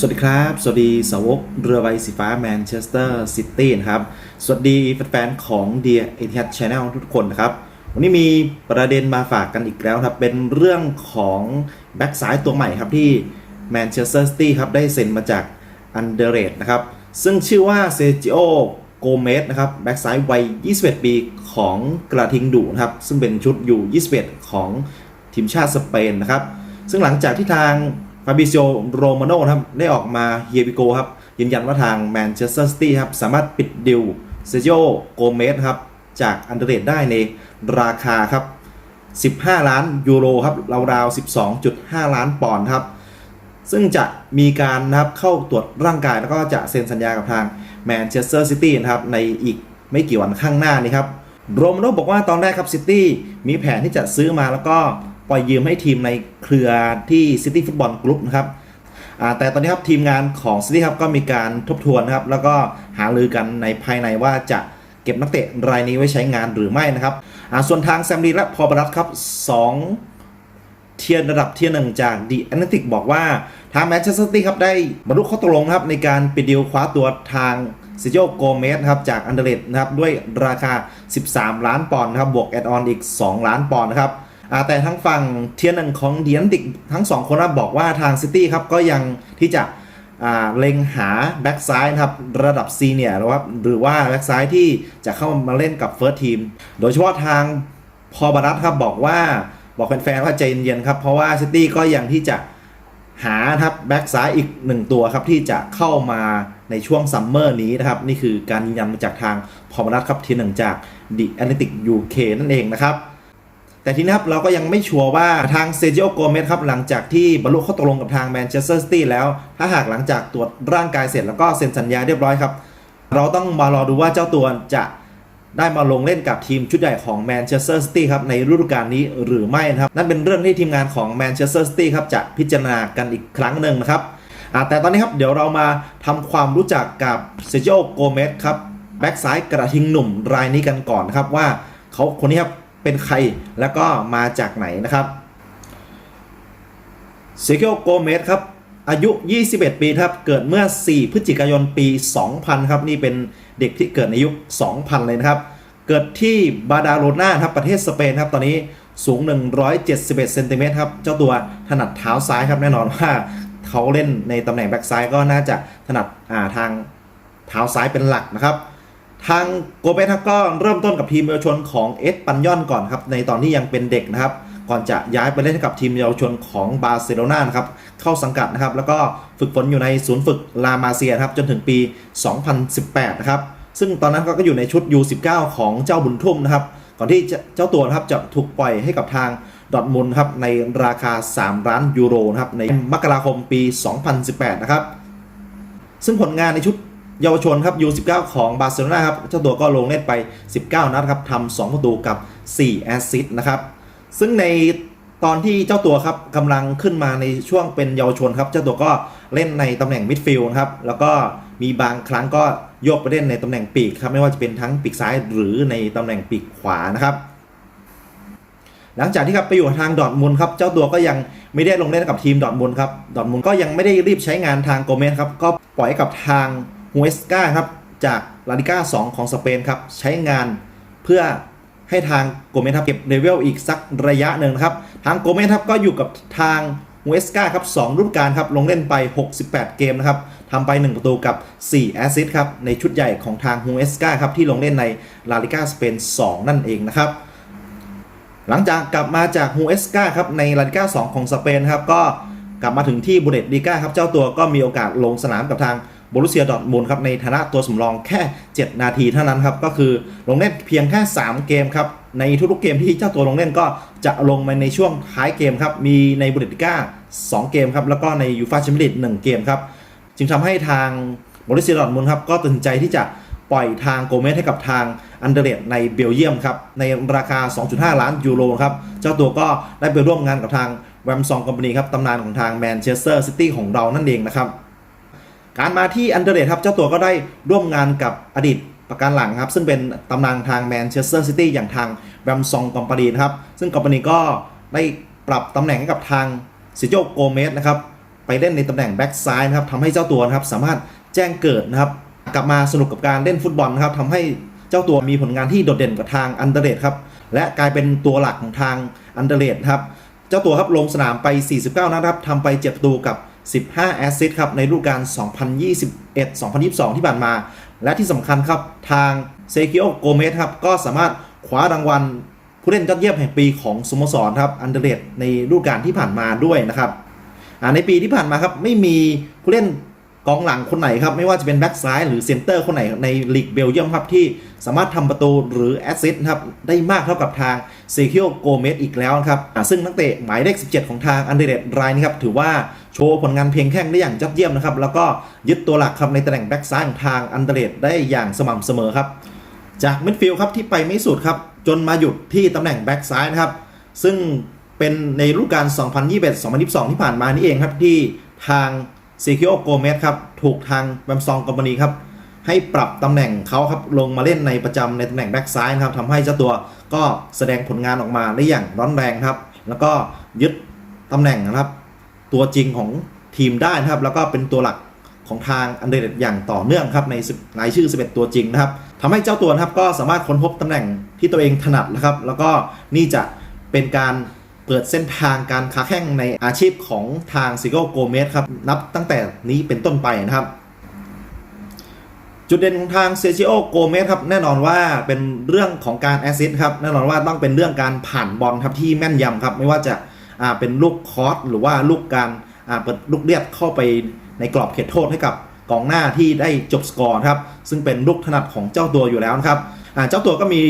สวัสดีครับ สวัสดีสาวกเรือใบสีฟ้าแมนเชสเตอร์ซิตี้นะครับ สวัสดีแฟนๆของ d e a r e t i h a d Channel ทุกคนนะครับ วันนี้มีประเด็นมาฝากกันอีกแล้วครับ เป็นเรื่องของแบ็กซ้ายตัวใหม่ครับที่แมนเชสเตอร์ซิตี้ครับได้เซ็นมาจากอันเดเรตนะครับ ซึ่งชื่อว่าเซจิโอโกเมสนะครับแบ็กซ้ายวัย 21 ปีของกระทิงดุนะครับ ซึ่งเป็นชุดอยู่ 21 ของทีมชาติสเปนนะครับ ซึ่งหลังจากที่ทาง ฟาบิโ o โรมาโนนะครับได้ออกมาเฮียบิโกครับยืนยันว่าทางแมนเชสเตอร์ซิตี้ครับสามารถปิดดิวเซโอโกเมสครับจากอันเดรเรตได้ในราคาครับ 15 ล้านยูโรครับราวๆ12.5 ล้านปอนด์ครับซึ่งจะมีการนะครับเข้าตรวจร่างกายแล้วก็จะเซ็นสัญญากับทางแมนเชสเตอร์ซิตี้นะครับในอีกไม่กี่วันข้างหน้านี้ครับโรมโนบอกว่าตอนแรกครับซิตี้มีแผนที่จะซื้อมาแล้วก็ ปล่อยยืมให้ทีมในเครือที่ซิตี้ฟุตบอลกรุ๊ปนะครับแต่ตอนนี้ครับทีมงานของซิตี้ครับก็มีการทบทวนนะครับแล้วก็หารือกันในภายในว่าจะเก็บนักเตะรายนี้ไว้ใช้งานหรือไม่นะครับส่วนทางแซมดีและพอลบรัตครับสองเทียร์ระดับเทียร์หนึ่งจาก The Atlantic บอกว่าทางแมนเชสเตอร์ซิตี้ครับได้บรรลุข้อตกลงครับในการปิดดีลคว้าตัวทางซิโจโกเมสครับจากอันเดเลตนะครับด้วยราคา 13 ล้านปอนด์ครับบวกแอดออนอีก 2 ล้านปอนด์นะครับ แต่ทั้งฝั่งเทียร์หนึ่งของ The Atlantic ทั้ง2คนนะบอกว่าทางซิตี้ครับก็ยังที่จะเล็งหาแบ็กซ้ายนะครับระดับซีเนียร์นะครับหรือว่าแบ็กซ้ายที่จะเข้ามาเล่นกับเฟิร์สทีมโดยเฉพาะทางพอบารัตครับบอกว่าบอกแฟนๆว่าใจเย็นๆครับเพราะว่าซิตี้ก็ยังที่จะหาครับแบ็กซ้ายอีกหนึ่งตัวครับที่จะเข้ามาในช่วงซัมเมอร์นี้นะครับนี่คือการยืนยันมาจากทางพอมรัตครับทีหนึ่งจากดิแอตติกยูเคนั่นเองนะครับ แต่ทีนี้ครับเราก็ยังไม่ชัวร์ว่าทางเซจิโอโกเมสครับหลังจากที่บรรลุข้อตกลงกับทางแมนเชสเตอร์ซิตี้แล้ว ถ้าหากหลังจากตรวจร่างกายเสร็จแล้วก็เซ็นสัญญาเรียบร้อยครับ เราต้องมารอดูว่าเจ้าตัวจะได้มาลงเล่นกับทีมชุดใหญ่ของแมนเชสเตอร์ซิตี้ครับในฤดูกาลนี้หรือไม่นะครับ นั่นเป็นเรื่องที่ทีมงานของแมนเชสเตอร์ซิตี้ครับจะพิจารณากันอีกครั้งหนึ่งนะครับแต่ตอนนี้ครับเดี๋ยวเรามาทำความรู้จักกับเซจิโอโกเมสครับแบ็กซ้ายกระทิงหนุ่มรายนี้กันก่อนนะครับว่าเขาคนนี้ครับ เป็นใครแล้วก็มาจากไหนนะครับเซเคิลโกเมสครับ อายุ 21 ปีครับ เกิดเมื่อ 4 พฤศจิกายนปี 2000 ครับ นี่เป็นเด็กที่เกิดในยุค 2000 เลยนะครับ เกิดที่บาดาโลนาครับ ประเทศสเปนครับ ตอนนี้สูง 171เซนติเมตรครับ เจ้าตัวถนัดเท้าซ้ายครับ แน่นอนว่าเขาเล่นในตำแหน่งแบ็กซ้ายก็น่าจะถนัดาทางเท้าซ้ายเป็นหลักนะครับ ทางโกเบสครับก็เริ่มต้นกับทีมเยาวชนของเอสปันยอนก่อนครับในตอนที่ยังเป็นเด็กนะครับ ก่อนจะย้ายไปเล่นกับทีมเยาวชนของบาร์เซโลนานะครับเข้าสังกัดนะครับ แล้วก็ฝึกฝนอยู่ในศูนย์ฝึกลามาเซียครับจนถึงปี 2018 นะครับ ซึ่งตอนนั้นก็อยู่ในชุด U19 ของเจ้าบุญทุ่มนะครับ ก่อนที่เจ้าตัวนะครับจะถูกปล่อยให้กับทางดอทมุนครับในราคา 3 ล้านยูโรนะครับในมกราคมปี 2018 นะครับซึ่งผลงานในชุด เยาวชนครับ U19 ของบาร์เซโลนาครับเจ้าตัวก็ลงเล่นไป 19 นัดครับทำ2ประตูกับ 4 แอสซิสต์นะครับ ซึ่งในตอนที่เจ้าตัวครับกำลังขึ้นมาในช่วงเป็นเยาวชนครับ เจ้าตัวก็เล่นในตำแหน่งมิดฟิลด์ครับ แล้วก็มีบางครั้งก็โยกไปเล่นในตำแหน่งปีกครับ ไม่ว่าจะเป็นทั้งปีกซ้ายหรือในตำแหน่งปีกขวานะครับ หลังจากที่ครับไปอยู่ทางดอร์ทมุนครับ เจ้าตัวก็ยังไม่ได้ลงเล่นกับทีมดอร์ทมุนครับ ดอร์ทมุนก็ยังไม่ได้รีบใช้งานทางโกเมสครับ ก็ปล่อยกับทาง ฮูเอสกาครับจากลาลิก้า 2 ของสเปนครับใช้งานเพื่อให้ทางโกเมสครับเก็บเลเวลอีกสักระยะหนึ่งนะครับ ทางโกเมสครับก็อยู่กับทางฮูเอสกาครับ2ฤดูกาลครับลงเล่นไป 68 เกมนะครับทำไป 1 ประตูกับ 4 แอสซิสต์ครับในชุดใหญ่ของทางฮูเอสกาครับที่ลงเล่นในลาลิก้าสเปน 2 นั่นเองนะครับ หลังจากกลับมาจากฮูเอสกาครับในลาลิก้า 2 ของสเปนครับก็กลับมาถึงที่บูเดสลีกาครับเจ้าตัวก็มีโอกาสลงสนามกับทาง บรุเซียดอทมุนด์ครับในฐานะตัวสำรองแค่ 7 นาทีเท่านั้นครับก็คือลงเล่นเพียงแค่ 3 เกมครับในทุกๆเกมที่เจ้าตัวลงเล่นก็จะลงมาในช่วงท้ายเกมครับมีในบูเดสลีกา2เกมครับแล้วก็ในยูฟาแชมเปี้ยนลีก1เกมครับจึงทำให้ทางบรุเซียดอทมุนด์ครับก็ตัดสินใจที่จะปล่อยทางโกเมสให้กับทางอันเดเรตในเบลเยียมครับในราคา 2.5 ล้านยูโรครับเจ้าตัวก็ได้ไปร่วมงานกับทางแวมซองคอมพานีครับตำนานของทางแมนเชสเตอร์ซิตี้ของเรานั่นเองนะครับ การมาที่อันเดอร์เรทครับเจ้าตัวก็ได้ร่วมงานกับอดีตประกันหลังครับ ซึ่งเป็นตำนานทางแมนเชสเตอร์ซิตี้อย่างทางแรมซองคอมพานีนะครับ ซึ่งคอมพานีก็ได้ปรับตำแหน่งให้กับทางซิโจโกเมสนะครับ ไปเล่นในตำแหน่งแบ็กซ้ายนะครับทำให้เจ้าตัวนะครับสามารถแจ้งเกิดนะครับ กลับมาสนุกกับการเล่นฟุตบอลนะครับทำให้เจ้าตัวมีผลงานที่โดดเด่นกว่าทางอันเดอร์เลดครับและกลายเป็นตัวหลักของทางอันเดอร์เลดครับเจ้าตัวครับลงสนามไป 49 นัดครับทำไป7ประตูกับ 15 แอสซิสต์ครับในฤดูกาล 2021-2022 ที่ผ่านมา และที่สำคัญครับทางเซคิโอโกเมสครับก็สามารถคว้ารางวัลผู้เล่นยอดเยี่ยมแห่งปีของสโมสรครับอันเดอร์เลตในฤดูกาลที่ผ่านมาด้วยนะครับในปีที่ผ่านมาครับไม่มีผู้เล่น กองหลังคนไหนครับ ไม่ว่าจะเป็นแบ็กซ้ายหรือเซนเตอร์คนไหนในลีกเบลเยียมครับ ที่สามารถทำประตูหรือแอสซิสต์ครับ ได้มากเท่ากับทางเซคิโอโกเมสอีกแล้วนะครับ ซึ่งนักเตะหมายเลข 17 ของทางอันเดเรตรายนี้ครับ ถือว่าโชว์ผลงานเพียงแข้งได้อย่างยอดเยี่ยมนะครับ แล้วก็ยึดตัวหลักครับในตำแหน่งแบ็กซ้ายของทางอันเดเรตได้อย่างสม่ำเสมอครับจากมิดฟิลด์ครับที่ไปไม่สุดครับจนมาหยุดที่ตำแหน่งแบ็กซ้ายนะครับซึ่งเป็นในฤดูกาล2021-2022 ที่ผ่านมานี่เองครับที่ทาง ซคิโอโกเมสครับถูกทางแบมซองกอมบานีครับให้ปรับตำแหน่งเขาครับลงมาเล่นในประจำในตำแหน่งแบ็กซ้ายนะครับทำให้เจ้าตัวก็แสดงผลงานออกมาได้อย่างร้อนแรงครับ แล้วก็ยึดตำแหน่งนะครับ ตัวจริงของทีมได้นะครับ แล้วก็เป็นตัวหลักของทางอันเดรตอย่างต่อเนื่องครับในรายชื่อ 11 ตัวจริงนะครับทำให้เจ้าตัวนะครับก็สามารถค้นพบตำแหน่งที่ตัวเองถนัดนะครับ แล้วก็นี่จะเป็นการ เปิดเส้นทางการค้าแข่งในอาชีพของทางซิโก้โกเมสครับ นับตั้งแต่นี้เป็นต้นไปนะครับ จุดเด่นของทางเซจิโอโกเมสครับ แน่นอนว่าเป็นเรื่องของการแอซิสครับ แน่นอนว่าต้องเป็นเรื่องการผ่านบอลครับที่แม่นยำครับ ไม่ว่าจะเป็นลูกคอร์สหรือว่าลูกการเปิดลูกเลียดเข้าไปในกรอบเขตโทษให้กับกองหน้าที่ได้จบสกอร์ครับซึ่งเป็นลูกถนัดของเจ้าตัวอยู่แล้วนะครับเจ้าตัวก็มี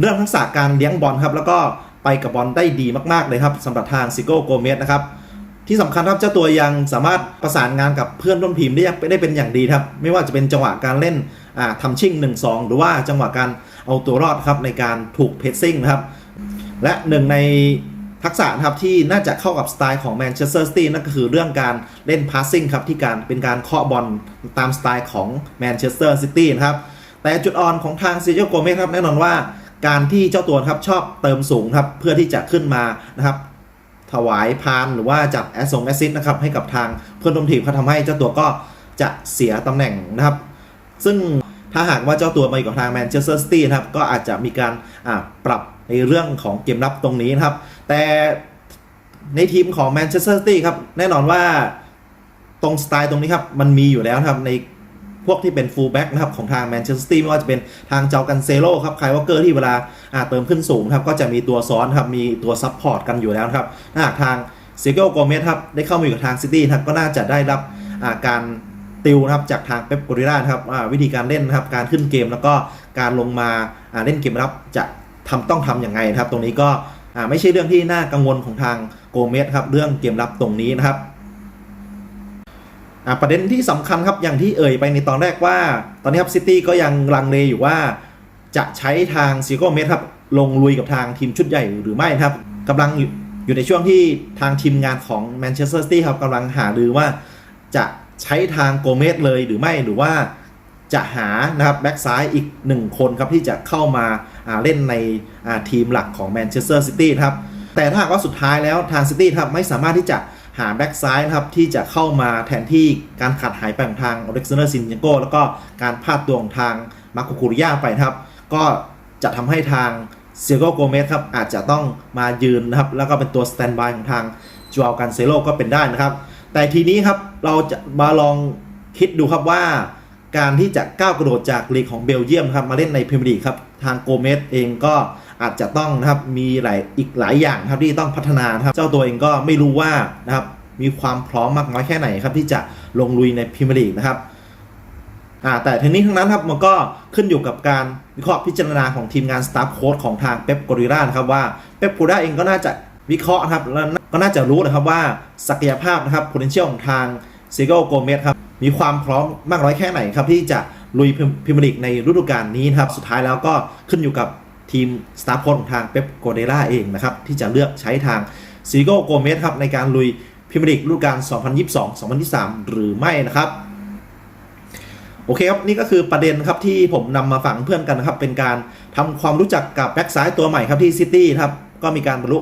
เรื่องทักษะการเลี้ยงบอลครับแล้วก็ ไปกับบอลได้ดีมากๆเลยครับสำหรับทางซิโก้โกเมสนะครับที่สำคัญครับเจ้าตัวยังสามารถประสานงานกับเพื่อนร่วมทีมได้ได้เป็นอย่างดีครับ ไม่ว่าจะเป็นจังหวะการเล่นอ่าทำชิ่ง 1-2 หรือว่าจังหวะการเอาตัวรอดครับในการถูกเพสซิ่งนะครับ และหนึ่งในทักษะนะครับที่น่าจะเข้ากับสไตล์ของแมนเชสเตอร์ซิตี้นั่นก็คือเรื่องการเล่นพาสซิ่งครับที่การเป็นการเคาะบอลตามสไตล์ของแมนเชสเตอร์ซิตี้นะครับแต่จุดอ่อนของทางซิโจโกเมสครับแน่นอนว่า การที่เจ้าตัวครับชอบเติมสูงครับเพื่อที่จะขึ้นมานะครับถวายพานหรือว่าจัดแอสซงแอสซิสนะครับให้กับทางเพื่อนร่วมทีมเขาทำให้เจ้าตัวก็จะเสียตำแหน่งนะครับ ซึ่งถ้าหากว่าเจ้าตัวมาอยู่กับทางแมนเชสเตอร์ซิตี้นะครับก็อาจจะมีการปรับในเรื่องของเกมรับตรงนี้นะครับ แต่ในทีมของแมนเชสเตอร์ซิตี้ครับแน่นอนว่าตรงสไตล์ตรงนี้ครับมันมีอยู่แล้วครับใน พวกที่เป็นฟูลแบ็กนะครับของทางแมนเชสเตอร์ซิตี้ไม่ว่าจะเป็นทางเจ้ากันเซโลครับไคลวอเกอร์ที่เวลาเติมขึ้นสูงครับก็จะมีตัวซ้อนครับมีตัวซับพอร์ตกันอยู่แล้วครับหากทางเซเกลโกเมสครับได้เข้ามาอยู่กับทางซิตี้ครับก็น่าจะได้รับการติวนะครับจากทางเป๊ปโกริล่าครับวิธีการเล่นนะครับการขึ้นเกมแล้วก็การลงมาเล่นเกมรับจะทำต้องทำอย่างไงนะครับ ตรงนี้ก็ไม่ใช่เรื่องที่น่ากังวลของทางโกเมสครับเรื่องเกมรับตรงนี้นะครับ ประเด็นที่สำคัญครับอย่างที่เอ่ยไปในตอนแรกว่า ตอนนี้ครับซิตี้ก็ยังลังเลอยู่ว่า จะใช้ทางซิโก้เมสครับลงลุยกับทางทีมชุดใหญ่หรือไม่นะครับกำลังอยู่ในช่วงที่ทางทีมงานของแมนเชสเตอร์ซิตี้ครับกำลังหารือว่าจะใช้ทางโกเมสเลยหรือไม่หรือว่าจะหานะครับแบ็กซ้ายอีกหนึ่งคนครับที่จะเข้ามาเล่นในทีมหลักของแมนเชสเตอร์ซิตี้ครับแต่ถ้าหากว่าสุดท้ายแล้วทางซิตี้ครับไม่สามารถที่จะาแบ็กซ้ายนะครับที่จะเข้ามาแทนที่การขาดหายไปของทางอเล็กซานเดอร์ซินเจโกแล้วก็การพลาดตัวของทางมาร์โคคูริยาไปนะครับ ก็จะทำให้ทางเซียโกโกเมสครับอาจจะต้องมายืนนะครับ แล้วก็เป็นตัวสแตนบายของทางจูอัลกันเซโลก็เป็นได้นะครับ แต่ทีนี้ครับเราจะมาลองคิดดูครับว่า การที่จะก้าวกระโดดจากลีกของเบลเยียมครับมาเล่นในพรีเมียร์ลีกครับทางโกเมสเองก็ อาจจะต้องนะครับมีหลายอีกหลายอย่างครับที่ต้องพัฒนานครับเจ้าตัวเองก็ไม่รู้ว่านะครับมีความพร้อมมากน้อยแค่ไหนครับที่จะลงลุยในพรีเมียร์ลีกนะครับแต่ทั้งนี้ทั้งนั้นครับมันก็ขึ้นอยู่กับการวิเคราะห์พิจารณาของทีมงานสตาฟโค้ชของทางเป๊ปโกริล่านะครับว่าเป๊ปโกริล่าเองก็น่าจะวิเคราะห์นะครับแล้วก็น่าจะรู้นะครับว่าศักยภาพนะครับ potential ของทางซิโกโกเมสครับมีความพร้อมมากน้อยแค่ไหนครับที่จะลุยพรีเมียร์ลีกในฤดูกาลนี้นะครับสุดท้ายแล้วก็ขึ้นอยู่กับ ทีมสตาฟโค้ชของทางเป๊ปโกเดล่าเองนะครับที่จะเลือกใช้ทางซิโกโกเมสครับในการลุยพิมพ์ลีกฤดูกาล 2022-2023 หรือไม่นะครับ โอเคครับ นี่ก็คือประเด็นครับที่ผมนำมาฝากเพื่อนกันนะครับ เป็นการทำความรู้จักกับแบ็กซ้ายตัวใหม่ครับที่ซิตี้ครับ ก็มีการบรรลุ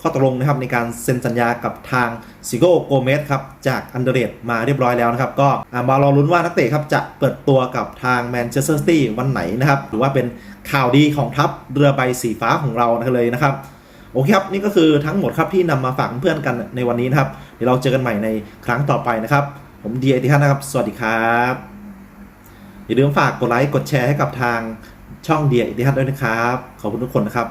ข้อตกลงนะครับในการเซ็นสัญญากับทางซิโก้โกเมสครับจากอันเดรเรดมาเรียบร้อยแล้วนะครับ ก็มารอลุ้นว่านักเตะครับจะเปิดตัวกับทางแมนเชสเตอร์ซิตี้วันไหนนะครับหรือว่าเป็นข่าวดีของทัพเรือใบสีฟ้าของเราเลยนะครับโอเคครับ นี่ก็คือทั้งหมดครับที่นำมาฝากเพื่อนกันในวันนี้นะครับ เดี๋ยวเราเจอกันใหม่ในครั้งต่อไปนะครับ ผมดีไอติฮันนะครับ สวัสดีครับ อย่าลืมฝากกดไลค์กดแชร์ให้กับทางช่องเดียอิติฮันด้วยนะครับ ขอบคุณทุกคนนะครับ